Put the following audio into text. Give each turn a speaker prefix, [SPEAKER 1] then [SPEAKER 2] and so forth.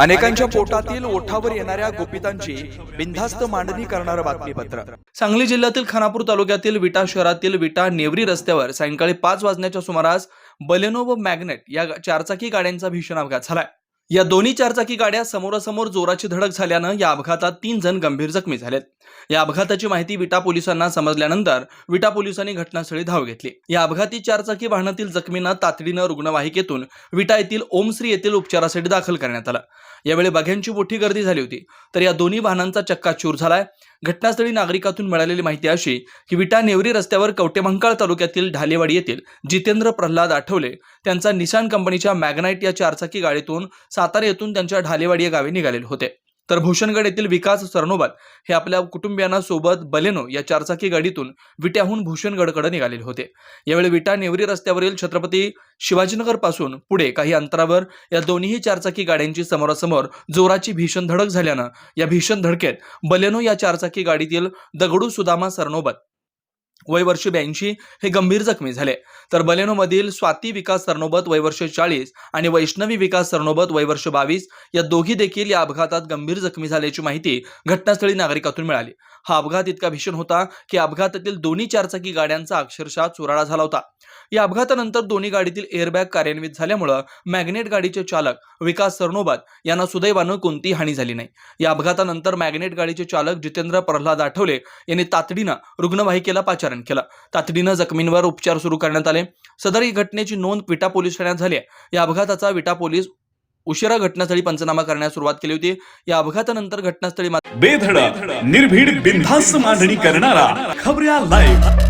[SPEAKER 1] अनेकांच्या पोटातील ओठावर येणाऱ्या गोपितांची बिनधास्त मांडणी करणारं बातमीपत्र. सांगली जिल्ह्यातील खानापूर तालुक्यातील विटा शहरातील विटा नेवरी रस्त्यावर सायंकाळी पाच वाजण्याच्या सुमारास बलेनो व मॅग्नेट या चारचाकी गाड्यांचा भीषण अपघात झालाय. या दोन्ही चारचाकी गाड्या समोरासमोर जोराची धडक झाल्यानं या अपघातात तीन जण गंभीर जखमी झालेत. या अपघाताची माहिती विटा पोलिसांना समजल्यानंतर विटा पोलिसांनी घटनास्थळी धाव घेतली. या अपघाती चारचाकी वाहनातील जखमींना तातडीनं रुग्णवाहिकेतून विटा येथील ओमश्री येथील उपचारासाठी दाखल करण्यात आलं. यावेळी बघ्यांची मोठी गर्दी झाली होती. तर या दोन्ही वाहनांचा चक्काचूर झालाय. घटनास्थळी नागरिकातून मिळालेली माहिती अशी की विटा नेवरी रस्त्यावर कवटेमंकाळ तालुक्यातील ढालेवाडी येथील जितेंद्र प्रल्हाद आठवले त्यांचा निशान कंपनीच्या मॅग्नाईट या चारचाकी गाडीतून सातारा येथून त्यांच्या ढालेवाडी या गावी निघालेले होते. तर भूषणगड येथील विकास सरनोबत हे आपल्या कुटुंबियांना सोबत बलेनो या चारचाकी गाडीतून विट्याहून भूषणगडकडे निघालेले होते. यावेळी विटा नेवरी रस्त्यावरील छत्रपती शिवाजीनगरपासून पुढे काही अंतरावर या दोन्ही चारचाकी गाड्यांची समोरासमोर जोराची भीषण धडक झाल्यानं या भीषण धडकेत बलेनो या चारचाकी गाडीतील दगडू सुदामा सरनोबत वय वर्ष ब्याऐंशी हे गंभीर जखमी झाले. तर बलेनोमधील स्वाती विकास सरनोबत वय वर्ष चाळीस आणि वैष्णवी विकास सरनोबत वय वर्ष बावीस या दोघी देखील या अपघातात गंभीर जखमी झाल्याची माहिती घटनास्थळी नागरिकातून मिळाली. हा अपघात इतका भीषण होता की अपघातातील दोन्ही चारचाकी गाड्यांचा अक्षरशः चुराळा झाला होता. या अपघातानंतर दोन्ही गाडीतील एअरबॅग कार्यान्वित झाल्यामुळं मॅग्नेट गाडीचे चालक विकास सरनोबत यांना सुदैवानं कोणतीही हानी झाली नाही. या अपघातानंतर मॅग्नेट गाडीचे चालक जितेंद्र प्रल्हाद आठवले यांनी तातडीनं रुग्णवाहिकेला पाचार पाचारण केलं. तातडीनं जखमींवर उपचार सुरू करण्यात आले. सदर ही घटनेची नोंद विटा पोलीस ठाण्यात झाली आहे. या अपघाताचा विटा पोलीस उशिरा घटनास्थळी पंचनामा करण्यास सुरुवात केली होती. या अपघातानंतर घटनास्थळी मात्र
[SPEAKER 2] निर्भीड बिनधास्त मांडणी करणारा खबऱ्या लाईव्ह